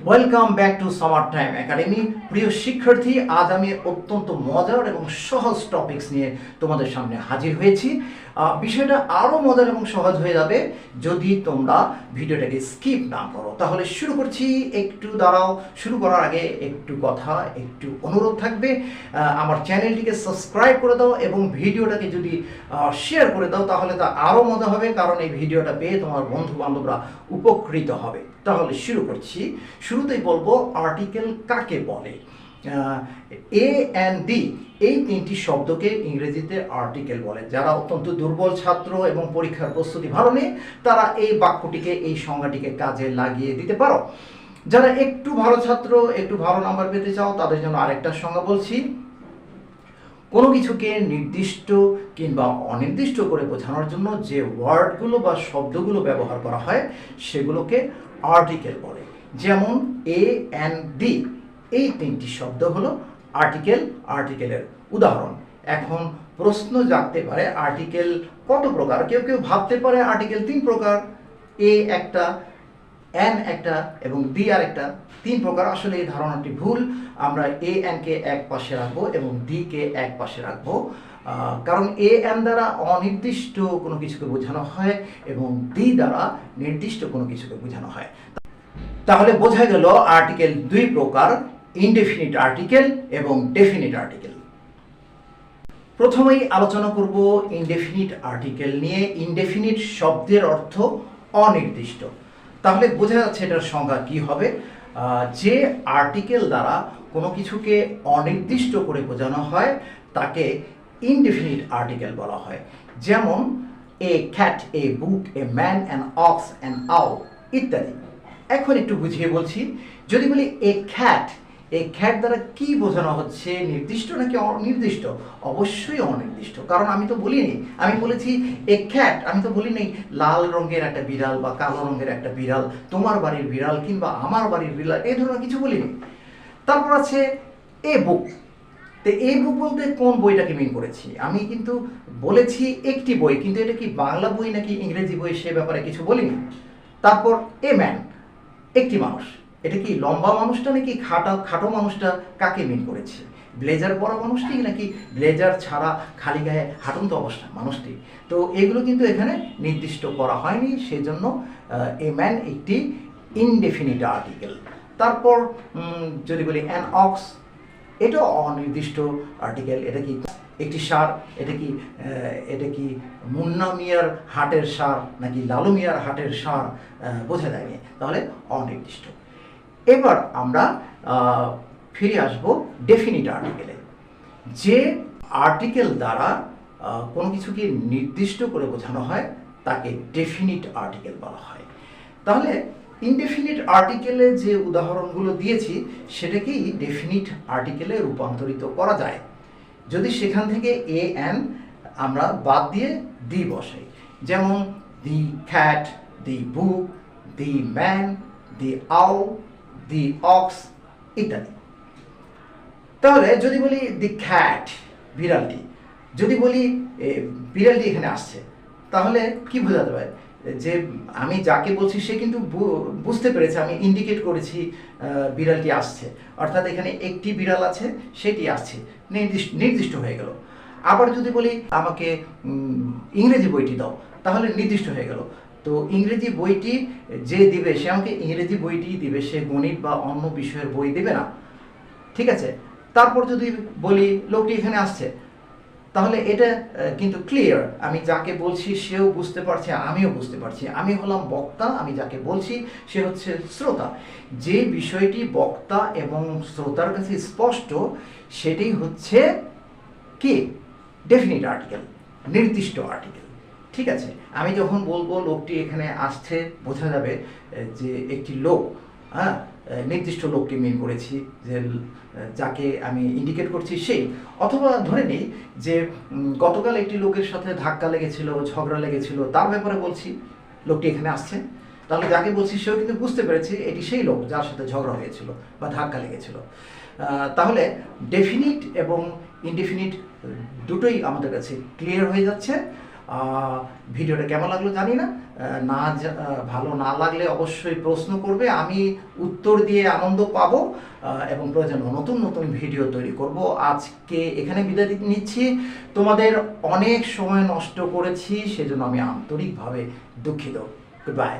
Welcome back to summer time academy প্রিয় শিক্ষার্থী, আজ আমি অত্যন্ত মজার এবং সহজ টপিকস নিয়ে তোমাদের সামনে হাজির হয়েছি। বিষয়টা আরও মজার এবং সহজ হয়ে যাবে যদি তোমরা ভিডিওটাকে স্কিপ না করো। তাহলে শুরু করছি। একটু দাঁড়াও। শুরু করার আগে একটু কথা, একটু অনুরোধ থাকবে। আমার চ্যানেলটিকে সাবস্ক্রাইব করে দাও এবং ভিডিওটাকে যদি শেয়ার করে দাও, তাহলে তা আরও মজা হবে, কারণ এই ভিডিওটা পেয়ে তোমার বন্ধু বান্ধবরা উপকৃত হবে। তাহলে শুরু করছি। শুরুতেই বলব আর্টিকেল কাকে বলে? এ অ্যান্ড ডি এই তিনটি শব্দকে ইংরেজিতে আর্টিকেল বলে। যারা অত্যন্ত দুর্বল ছাত্র এবং পরীক্ষার প্রস্তুতি ভালো নেই তারা এই বাক্যটিকে, এই সংজ্ঞাটিকে কাজে লাগিয়ে দিতে পারো। যারা একটু ভালো ছাত্র, একটু ভালো নাম্বার পেতে চাও, তাদের জন্য আরেকটা সংজ্ঞা বলছি। কোনো কিছুকে নির্দিষ্ট কিংবা অনির্দিষ্ট করে বোঝানোর জন্য যে ওয়ার্ডগুলো বা শব্দগুলো ব্যবহার করা হয়, সেগুলোকে আর্টিকেল বলে। যেমন এ অ্যান্ড ডি এই তিনটি শব্দ হলো আর্টিকেল, আর্টিকেলের উদাহরণ। এখন প্রশ্ন জাগতে পারে, আর্টিকেল কত প্রকার? কেউ কেউ ভাবতে পারে আর্টিকেল তিন প্রকার। এ একটা এন একটা এবং ডি আর একটা তিন প্রকার। আসলে এই ধারণাটি ভুল। আমরা এ এন কে এক পাশে রাখব এবং ডি কে এক পাশে রাখব। কারণ এ এন দ্বারা অনির্দিষ্ট কোনো কিছুকে বোঝানো হয় এবং ডি দ্বারা নির্দিষ্ট কোনো কিছুকে বোঝানো হয়। তাহলে বোঝা গেল আর্টিকেল দুই প্রকার, ইনডেফিনিট আর্টিকেল এবং ডেফিনিট আর্টিকেল। প্রথমেই আলোচনা করব ইনডেফিনিট আর্টিকেল নিয়ে। ইনডেফিনিট শব্দের অর্থ অনির্দিষ্ট। তাহলে বোঝা যাচ্ছে এটার সংজ্ঞা কি হবে। যে আর্টিকেল দ্বারা কোনো কিছুকে অনির্দিষ্ট করে বোঝানো হয়, তাকে ইনডিফিনিট আর্টিকেল বলা হয়। যেমন a cat a book a man an ox an owl ইত্যাদি। এখন একটু বুঝিয়ে বলছি, যদি বলি এ খ্যাট এই খ্যাট দ্বারা কি বোঝানো হচ্ছে? নির্দিষ্ট নাকি অনির্দিষ্ট? অবশ্যই অনির্দিষ্ট। কারণ আমি তো বলিনি। আমি বলেছি, এ খ্যাট, আমি তো বলিনি লাল রঙের একটা বিড়াল বা কালো রঙের একটা বিড়াল, তোমার বাড়ির বিড়াল কিংবা আমার বাড়ির বিড়াল, এই ধরনের কিছু বলিনি। তারপর আছে এ বুক। তো এই বুক বলতে কোন বইটাকে মিন করেছি? আমি কিন্তু বলেছি একটি বই, কিন্তু এটা কি বাংলা বই নাকি ইংরেজি বই সে ব্যাপারে কিছু বলিনি? তারপর এ ম্যান, একটি মানুষ। এটা কি লম্বা মানুষটা নাকি খাটা, খাটো মানুষটা কাকে মিন করেছে? ব্লেজার পরা মানুষটি নাকি ব্লেজার ছাড়া খালি গায়ে হাঁটন্ত অবস্থা? মানুষটি। তো এগুলো কিন্তু এখানে নির্দিষ্ট করা হয়নি, সেজন্য এ ম্যান একটি ইনডেফিনিট আর্টিকেল তারপর যদি বলি অ্যান অক্স এটা অনির্দিষ্ট আর্টিকেল এটা কি একটি সার? এটা কি এটা কি মুন্না মিয়ার হাটের সার নাকি লালু মিয়ার হাটের সার বোঝা যায়নি। তাহলে অনির্দিষ্ট। এবার আমরা ফিরে আসব ডেফিনিট আর্টিকেলে যে আর্টিকেল দ্বারা কোনো কিছুকে নির্দিষ্ট করে বোঝানো হয়, তাকে ডেফিনিট আর্টিকেল বলা হয়। তাহলে ইনডেফিনিট আর্টিকেলে যে উদাহরণগুলো দিয়েছি, সেটাকেই ডেফিনিট আর্টিকেলে রূপান্তরিত করা যায়। যদি সেখান থেকে এ এন আমরা বাদ দিয়ে দি বসাই, যেমন দি খ্যাট দি বুক দি ম্যান দি আউ দি অক্স ইত্যাদি। তাহলে যদি বলি দি খ্যাট বিড়ালটি, যদি বলি বিড়ালটি এখানে আসছে, তাহলে কি বোঝাতে পারে? যে আমি যাকে বলছি সে কিন্তু বুঝতে পেরেছে, আমি ইন্ডিকেট করেছি বিড়ালটি আসছে। অর্থাৎ এখানে একটি বিড়াল আছে, সেটি আসছে। নির্দিষ্ট নির্দিষ্ট হয়ে গেল। আবার যদি বলি, আমাকে ইংরেজি বইটি দাও, তাহলে নির্দিষ্ট হয়ে গেল। তো ইংরেজি বইটি যে দিবে, সে আমাকে ইংরেজি বইটি দিবে, সে গণিত বা অন্য বিষয়ের বই দেবে না। ঠিক আছে? তারপর যদি বলি, লোকটি এখানে আসছে। তাহলে এটা কিন্তু ক্লিয়ার আমি যাকে বলছি, সেও বুঝতে পারছে, আমিও বুঝতে পারছি। আমি হলাম বক্তা, আমি যাকে বলছি, সে হচ্ছে শ্রোতা। যে বিষয়টি বক্তা এবং শ্রোতার কাছে স্পষ্ট সেটাই হচ্ছে কি? ডেফিনিট আর্টিকেল নির্দিষ্ট আর্টিকেল ঠিক আছে, আমি যখন বলব লোকটি এখানে আসছে, বোঝা যাবে যে একটি লোক হ্যাঁ নির্দিষ্ট লোককে মিন করেছি, যে যাকে আমি ইন্ডিকেট করছি সেই। অথবা ধরে নিই যে গতকাল একটি লোকের সাথে ধাক্কা লেগেছিল, ঝগড়া লেগেছিল, তার ব্যাপারে বলছি, লোকটি এখানে আসছে। তাহলে যাকে বলছি সেও কিন্তু বুঝতে পেরেছে, এটি সেই লোক যার সাথে ঝগড়া হয়েছিল বা ধাক্কা লেগেছিল। তাহলে ডেফিনিট এবং ইনডেফিনিট দুটোই আমাদের কাছে ক্লিয়ার হয়ে যাচ্ছে। ভিডিওটা কেমন লাগল জানি না। না ভালো না লাগলে অবশ্যই প্রশ্ন করবে। আমি উত্তর দিয়ে আনন্দ পাব এবং প্রয়োজন নতুন নতুন ভিডিও তৈরি করব। আজকে এখানে বিদায় নিচ্ছি। তোমাদের অনেক সময় নষ্ট করেছি, সেজন্য আমি আন্তরিকভাবে দুঃখিত। Good bye